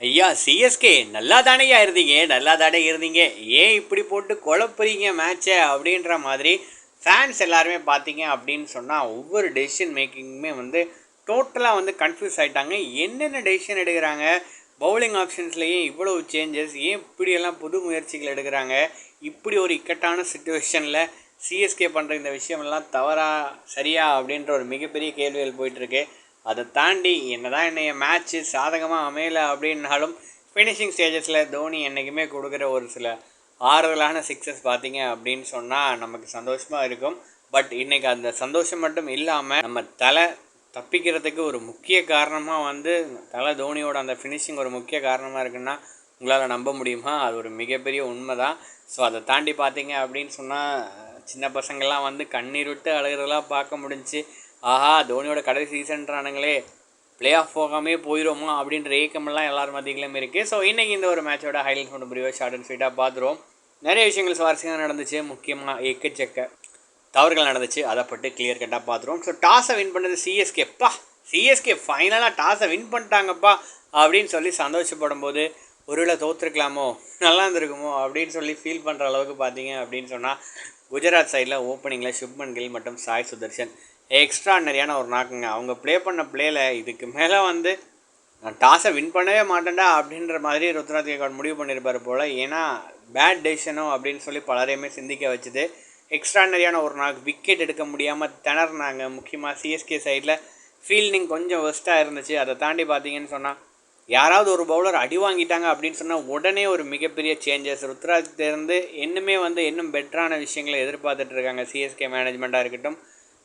ஐயா சிஎஸ்கே நல்லா தானேயா இருந்தீங்க? நல்லா தானே இருந்தீங்க? ஏன் இப்படி போட்டு குழப்புறீங்க மேட்சை அப்படின்ற மாதிரி ஃபேன்ஸ் எல்லாருமே பார்த்தீங்க அப்படின்னு சொன்னால் ஒவ்வொரு டெசிஷன் மேக்கிங்குமே வந்து டோட்டலாக வந்து கன்ஃபியூஸ் ஆகிட்டாங்க என்னென்ன டெசிஷன் எடுக்கிறாங்க? பவுலிங் ஆப்ஷன்ஸ்லேயே இவ்வளோ சேஞ்சஸ் ஏன் இப்படியெல்லாம் புது முயற்சிகள் எடுக்கிறாங்க? இப்படி ஒரு இக்கட்டான சுச்சுவேஷனில் சிஎஸ்கே பண்ணுற இந்த விஷயமெல்லாம் தவறா சரியா? அப்படின்ற ஒரு மிகப்பெரிய கேள்விகள் போயிட்டுருக்கு அதை தாண்டி என்னதான் என்னைய மேட்ச்சு சாதகமாக அமையல அப்படின்னாலும் ஃபினிஷிங் ஸ்டேஜஸில் தோனி என்றைக்குமே கொடுக்குற ஒரு சில ஆறுதலான சிக்ஸஸ் பார்த்தீங்க அப்படின்னு சொன்னால் நமக்கு சந்தோஷமாக இருக்கும். பட் இன்றைக்கி அந்த சந்தோஷம் மட்டும் இல்லாமல் நம்ம தலை தப்பிக்கிறதுக்கு ஒரு முக்கிய காரணமாக வந்து தலை தோனியோட அந்த ஃபினிஷிங் ஒரு முக்கிய காரணமாக இருக்குன்னா உங்களால் நம்ப முடியுமா? அது ஒரு மிகப்பெரிய உண்மை தான் ஸோ அதை தாண்டி பார்த்தீங்க அப்படின்னு சொன்னால் சின்ன பசங்கள்லாம் வந்து கண்ணீர் விட்டு அழுகிறதெல்லாம் பார்க்க முடிஞ்சு ஆஹா தோனியோட கடைசி சீசன்றானுங்களே ப்ளே ஆஃப் போகாமே போயிடுவோமா அப்படின்ற ஏக்கமெல்லாம் எல்லாரும் மத்தியிலும் இருக்குது ஸோ இன்றைக்கி இந்த ஒரு மேட்சோட ஹைலைட் கொண்டு முடியும் ஷார்ட் அண்ட் ஸ்வீட்டாக பார்த்துருவோம். நிறைய விஷயங்கள் சுவாரஸ்யமாக நடந்துச்சு. முக்கியமாக எக்கச்சக்க தவறுகள் நடந்துச்சு. அதை பட்டு கிளியர் கட்டாக பார்த்துருவோம். ஸோ டாஸை வின் பண்ணது சிஎஸ்கேப்பா சிஎஸ்கே ஃபைனலாக டாஸை வின் பண்ணிட்டாங்கப்பா அப்படின்னு சொல்லி சந்தோஷப்படும் போது ஒருவேளை தோற்றுருக்கலாமோ நல்லா இருந்திருக்குமோ அப்படின்னு சொல்லி ஃபீல் பண்ணுற அளவுக்கு பார்த்தீங்க அப்படின்னு சொன்னால் குஜராத் சைடில் ஓப்பனிங்கில் சுப்மன் கில் மற்றும் சாய் சுதர்ஷன் எக்ஸ்ட்ராடனரியான ஒரு நாக்குங்க. அவங்க ப்ளே பண்ண பிளேயில் இதுக்கு மேலே வந்து நான் டாஸை வின் பண்ணவே மாட்டேன்டா அப்படின்ற மாதிரி ருத்ராஜ் கேக்வாட் முடிவு பண்ணியிருப்பார் போல். ஏன்னா பேட் டெசிஷனோ அப்படின்னு சொல்லி பலரையுமே சிந்திக்க வச்சுது. எக்ஸ்ட்ரானரியான ஒரு நாள் விக்கெட் எடுக்க முடியாமல் திணறினாங்க. முக்கியமாக சிஎஸ்கே சைடில் ஃபீல்டிங் கொஞ்சம் ஒஸ்ட்டாக இருந்துச்சு. அதை தாண்டி பார்த்தீங்கன்னு சொன்னால் யாராவது ஒரு பவுலர் அடி வாங்கிட்டாங்க அப்படின்னு சொன்னால் உடனே ஒரு மிகப்பெரிய சேஞ்சஸ் ருத்ராஜ்லேருந்து இன்னுமே வந்து இன்னும் பெட்டரான விஷயங்களை எதிர்பார்த்துட்ருக்காங்க சிஎஸ்கே மேனேஜ்மெண்ட்டாக இருக்கட்டும்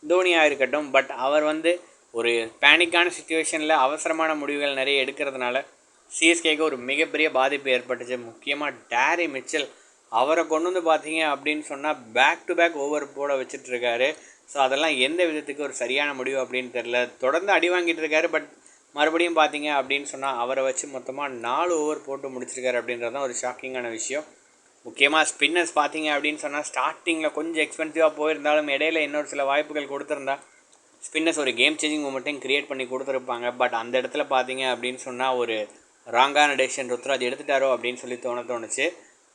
தோனியாக இருக்கட்டும் பட் அவர் வந்து ஒரு பேனிக்கான சுச்சுவேஷனில் அவசரமான முடிவுகள் நிறைய எடுக்கிறதுனால சிஎஸ்கேக்கு ஒரு மிகப்பெரிய பாதிப்பு ஏற்பட்டுச்சு. முக்கியமாக டேரி மிச்சல் அவரை கொண்டு வந்து பார்த்தீங்க அப்படின்னு சொன்னால் பேக் டு பேக் ஓவர் போட வச்சிட்ருக்காரு ஸோ அதெல்லாம் எந்த விதத்துக்கு ஒரு சரியான முடிவு அப்படின்னு தெரில தொடர்ந்து அடி வாங்கிட்டு இருக்காரு பட் மறுபடியும் பார்த்தீங்க அப்படின்னு சொன்னால் அவரை வச்சு மொத்தமாக நாலு ஓவர் போட்டு முடிச்சிருக்காரு அப்படின்றது தான் ஒரு ஷாக்கிங்கான விஷயம். முக்கியமாக ஸ்பின்னர்ஸ் பார்த்தீங்க அப்படின்னு சொன்னால் ஸ்டார்டிங்கில் கொஞ்சம் எக்ஸ்பென்சிவாக போயிருந்தாலும் இடையில இன்னொரு சில வாய்ப்புகள் கொடுத்துருந்தா ஸ்பின்னர்ஸ் ஒரு கேம் சேஞ்சிங் மூமெண்ட்டையும் க்ரியேட் பண்ணி கொடுத்துருப்பாங்க. பட் அந்த இடத்துல பார்த்தீங்க அப்படின்னு சொன்னால் ஒரு ராங்கான டெசிஷன் ருத்ராஜ் எடுத்துட்டாரோ அப்படின்னு சொல்லி தோண தோணுச்சு.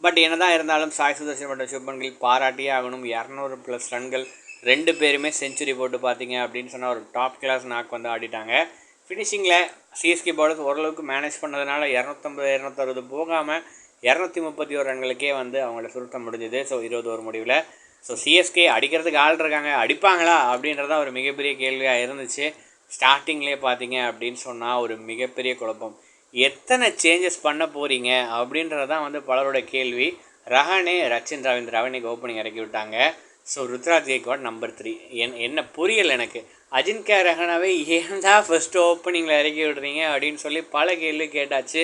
பட் என்ன தான் இருந்தாலும் சாய் சுதர்ஷன் மற்றும் சுப்மன் பாராட்டியே ஆகணும். இரநூறு ப்ளஸ் ரன்கள் ரெண்டு பேருமே செஞ்சுரி போட்டு பார்த்தீங்க அப்படின்னு சொன்னால் ஒரு டாப் கிளாஸ் நாக் வந்து ஆடிட்டாங்க. ஃபினிஷிங்கில் சிஎஸ்கே பவுலர்ஸ் ஓரளவுக்கு மேனேஜ் பண்ணதுனால இரநூத்தம்பது இரநூத்தறுபது போகாமல் இரநூத்தி முப்பத்தி ஒரு ரன்களுக்கே வந்து அவங்கள சுருட்ட முடிஞ்சுது. ஸோ இருபது ஒரு முடிவில். ஸோ சிஎஸ்கே அடிக்கிறதுக்கு ஆள் இருக்காங்க. அடிப்பாங்களா? அப்படின்றதான் ஒரு மிகப்பெரிய கேள்வியாக இருந்துச்சு. ஸ்டார்டிங்லேயே பார்த்தீங்க அப்படின்னு சொன்னால் ஒரு மிகப்பெரிய குழப்பம். எத்தனை சேஞ்சஸ் பண்ண போகிறீங்க அப்படின்றது தான் வந்து பலரோட கேள்வி. ரஹானே ரச்சின் ரவீந்திராவை இன்றைக்கி ஓப்பனிங் இறக்கி விட்டாங்க. So Ruturaj Gaikwad number three என் என்ன புரியல எனக்கு. அஜின்கே ரஹனாவே ஏன் தான் ஃபஸ்ட்டு ஓப்பனிங்கில் இறக்கி விடுறீங்க? அப்படின்னு சொல்லி பல கேள்வி கேட்டாச்சு.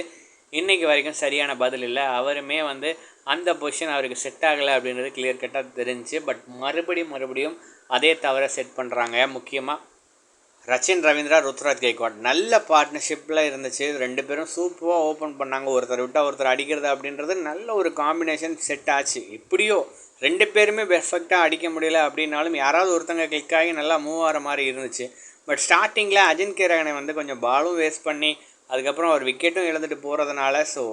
இன்றைக்கி வரைக்கும் சரியான பதில் இல்லை. அவருமே வந்து அந்த பொசிஷன் அவருக்கு செட் ஆகலை அப்படின்றது கிளியர் கட்டாக தெரிஞ்சு பட் மறுபடியும் மறுபடியும் அதே தவிர செட் பண்ணுறாங்க முக்கியமாக ரச்சின் ரவீந்திரா ருத்ராஜ் கைக்வாட் நல்ல பார்ட்னர்ஷிப்பில் இருந்துச்சு. ரெண்டு பேரும் சூப்பராக ஓப்பன் பண்ணாங்க. ஒருத்தர் விட்டால் ஒருத்தர் அடிக்கிறது அப்படின்றது நல்ல ஒரு காம்பினேஷன் செட் ஆச்சு. இப்படியோ ரெண்டு பேருமே பெர்ஃபெக்டாக அடிக்க முடியல அப்படின்னாலும் யாராவது ஒருத்தங்க கிளிக் ஆகி நல்லா மூவ் ஆகிற மாதிரி இருந்துச்சு. பட் ஸ்டார்டிங்கில் அஜின் கேரகனை வந்து கொஞ்சம் பாலும் வேஸ்ட் பண்ணி அதுக்கப்புறம் ஒரு விக்கெட்டும் இழந்துட்டு போகிறதுனால ஸோ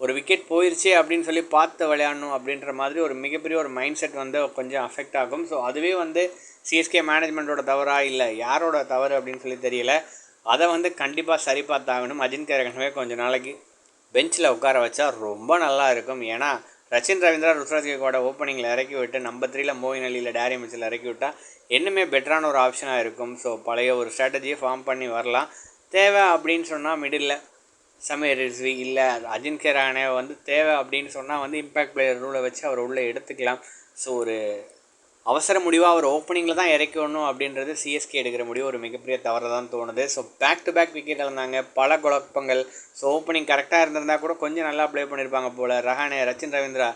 ஒரு விக்கெட் போயிடுச்சு அப்படின்னு சொல்லி பார்த்து விளையாடணும் அப்படின்ற மாதிரி ஒரு மிகப்பெரிய ஒரு மைண்ட் செட் வந்து கொஞ்சம் அஃபெக்ட் ஆகும். ஸோ அதுவே வந்து சிஎஸ்கே மேனேஜ்மெண்ட்டோட தவறா இல்லை யாரோட தவறு அப்படின்னு சொல்லி தெரியல. அதை வந்து கண்டிப்பாக சரி பார்த்தாகணும். அஜின்கே ரகனவே கொஞ்சம் நாளைக்கு பெஞ்சில் உட்கார வச்சா ரொம்ப நல்லா இருக்கும். ஏன்னா ரச்சின் ரவீந்திரா ருத்ராஜ் கேக்கோட ஓப்பனிங்கில் இறக்கி விட்டு நம்பர் த்ரீல மோயின் அலியில் டேரி மிச்சில் இறக்கி விட்டால் இன்னுமே பெட்டரான ஒரு ஆப்ஷனாக இருக்கும். ஸோ பழைய ஒரு ஸ்ட்ராட்டஜியை ஃபார்ம் பண்ணி வரலாம். தேவை அப்படின்னு சொன்னால் மிடில் சமீர் ரிஸ்வி இல்லை அஜின்கே ரஹானே வந்து தேவை அப்படின்னு சொன்னால் வந்து இம்பேக்ட் பிளேயர் ரூலை வச்சு அவர் உள்ளே எடுத்துக்கலாம். ஸோ ஒரு அவசர முடிவாக அவர் ஓப்பனிங்கில் தான் இறக்கணும் அப்படின்றது சிஎஸ்கே எடுக்கிற முடிவு ஒரு மிகப்பெரிய தவறு தான் தோணுது. So back to back wicket இழந்தாங்க. பல குழப்பங்கள். ஸோ ஓப்பனிங் கரெக்டாக இருந்திருந்தால் கூட கொஞ்சம் நல்லா ப்ளே பண்ணியிருப்பாங்க போல். ரஹானே ரச்சின் ரவீந்திரா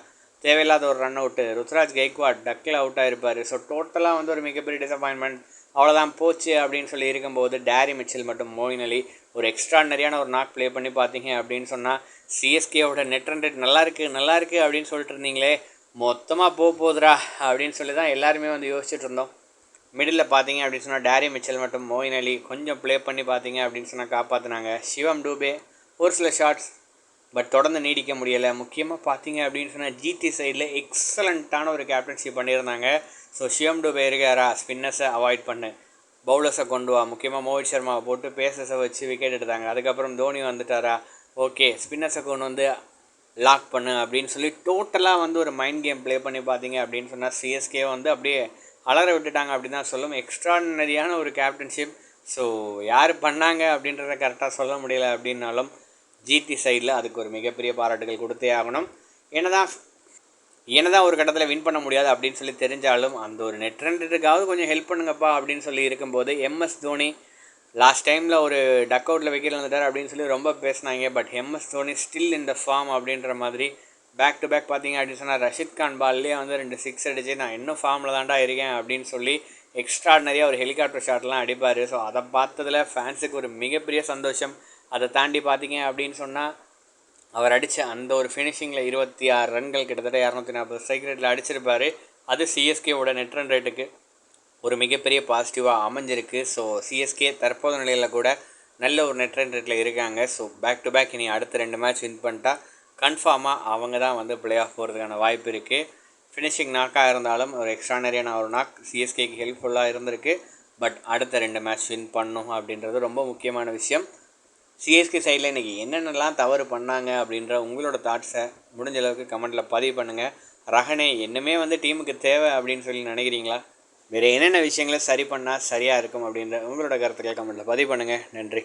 தேவையில்லாத ஒரு ரன் அவுட்டு ருத்ராஜ் கெய்க்வாட் டக்கில் அவுட் ஆகிருப்பார் ஸோ டோட்டலாக வந்து ஒரு மிகப்பெரிய டிசப்பாயின்மெண்ட் அவ்வளோதான் போச்சு அப்படின்னு சொல்லி இருக்கும்போது டேரி மிச்சல் மற்றும் மோயின் அலி ஒரு எக்ஸ்ட்ரானரியான ஒரு நாக் ப்ளே பண்ணி பார்த்தீங்க அப்படின்னு சொன்னால் சிஎஸ்கேவோட நெட் ரன் ரேட் நல்லா இருக்குது நல்லா இருக்குது அப்படின்னு சொல்லிட்டு இருந்தீங்களே மொத்தமாக போக போகுதுடா அப்படின்னு சொல்லி தான் எல்லாருமே வந்து யோசிச்சுட்டு இருந்தோம். மிடில் பார்த்தீங்க அப்படின்னு சொன்னால் டேரி மிச்சல் மற்றும் மோயின் அலி கொஞ்சம் ப்ளே பண்ணி பார்த்தீங்க அப்படின்னு சொன்னால் காப்பாற்றினாங்க சிவம் டூபே ஒரு சில ஷாட்ஸ் பட் தொடர்ந்து நீடிக்க முடியலை. முக்கியமாக பார்த்தீங்க அப்படின்னு சொன்னால் ஜிடி சைடில் எக்ஸலண்ட்டான ஒரு கேப்டன்ஷிப் பண்ணியிருந்தாங்க. ஸோ ஷியம் டுபே இருக்காரா ஸ்பின்னர்ஸை அவாய்ட் பண்ணு. பவுலர்ஸை கொண்டு வா. முக்கியமாக மோஹித் சர்மாவை போட்டு பேசஸை வச்சு விக்கெட் எடுத்தாங்க. அதுக்கப்புறம் தோனி வந்துட்டாரா? ஓகே ஸ்பின்னர்ஸை கொண்டு வந்து லாக் பண்ணு அப்படின்னு சொல்லி டோட்டலாக வந்து ஒரு மைண்ட் கேம் ப்ளே பண்ணி பார்த்தீங்க அப்படின்னு சொன்னால் சிஎஸ்கே வந்து அப்படியே அலற விட்டுட்டாங்க அப்படின்னு தான் சொல்லும். எக்ஸ்ட்ரானரியான ஒரு கேப்டன்ஷிப் ஸோ யார் பண்ணாங்க அப்படின்றத கரெக்டாக சொல்ல முடியல அப்படின்னாலும் ஜிடி சைடில் அதுக்கு ஒரு மிகப்பெரிய பாராட்டுகள் கொடுத்தே ஆகணும். என்னதான் என்னதான் ஒரு கட்டத்தில் வின் பண்ண முடியாது அப்படின்னு சொல்லி தெரிஞ்சாலும் அந்த ஒரு நெட் ரன்னுக்காவது கொஞ்சம் ஹெல்ப் பண்ணுங்கப்பா அப்படின்னு சொல்லி இருக்கும்போது எம்எஸ் தோனி லாஸ்ட் டைமில் ஒரு டக் அவுட்டில் விக்கெட் வந்துட்டார் அப்படின்னு சொல்லி ரொம்ப பேசினாங்க. பட் எம்எஸ் தோனி ஸ்டில் இந்த ஃபார்ம் அப்படின்ற மாதிரி பேக் டு பேக் பார்த்தீங்க அப்படின்னு சொன்னால் ரஷித் கான் பால்லேயே வந்து ரெண்டு சிக்ஸ் அடிச்சு நான் இன்னும் ஃபார்மில் தாண்டா இருக்கேன் அப்படின்னு சொல்லி எக்ஸ்ட்ராடனரியாக ஒரு ஹெலிகாப்டர் ஷாட்லாம் அடிப்பார். ஸோ அதை பார்த்ததில் ஃபேன்ஸுக்கு ஒரு மிகப்பெரிய சந்தோஷம். அதை தாண்டி பார்த்தீங்க அப்படின்னு சொன்னால் அவர் அடித்த அந்த ஒரு ஃபினிஷிங்கில் இருபத்தி ஆறு ரன்கள் கிட்டத்தட்ட இரநூத்தி நாற்பது ஸ்ட்ரைக் ரேட்டில் அடிச்சிருப்பார். அது சிஎஸ்கேவோட நெட் ரன் ரேட்டுக்கு ஒரு மிகப்பெரிய பாசிட்டிவாக அமைஞ்சிருக்கு. ஸோ சிஎஸ்கே தற்போது நிலையில் கூட நல்ல ஒரு நெட் ரன் ரேட்டில் இருக்காங்க. ஸோ பேக் டு பேக் இனி அடுத்த ரெண்டு மேட்ச் வின் பண்ணிட்டா கன்ஃபார்மாக அவங்க தான் வந்து பிளே ஆஃப் போகிறதுக்கான வாய்ப்பு இருக்குது ஃபினிஷிங் நாக்காக இருந்தாலும் ஒரு எக்ஸ்ட்ரானரியான ஒரு நாக் சிஎஸ்கேக்கு ஹெல்ப்ஃபுல்லாக இருந்திருக்கு. பட் அடுத்த ரெண்டு மேட்ச் வின் பண்ணும் அப்படின்றது ரொம்ப முக்கியமான விஷயம். சிஎஸ்கே சைடில் இன்றைக்கி என்னென்னலாம் தவறு பண்ணாங்க அப்படின்ற உங்களோட தாட்ஸை முடிஞ்ச அளவுக்கு கமெண்ட்டில் பதிவு பண்ணுங்கள் ரஹனே என்னமே வந்து டீமுக்கு தேவை அப்படின்னு சொல்லி நினைக்கிறீங்களா? வேறு என்னென்ன விஷயங்களை சரி பண்ணால் சரியாக இருக்கும் அப்படின்ற உங்களோட கருத்துக்களை கமெண்ட்டில் பதிவு பண்ணுங்கள் நன்றி.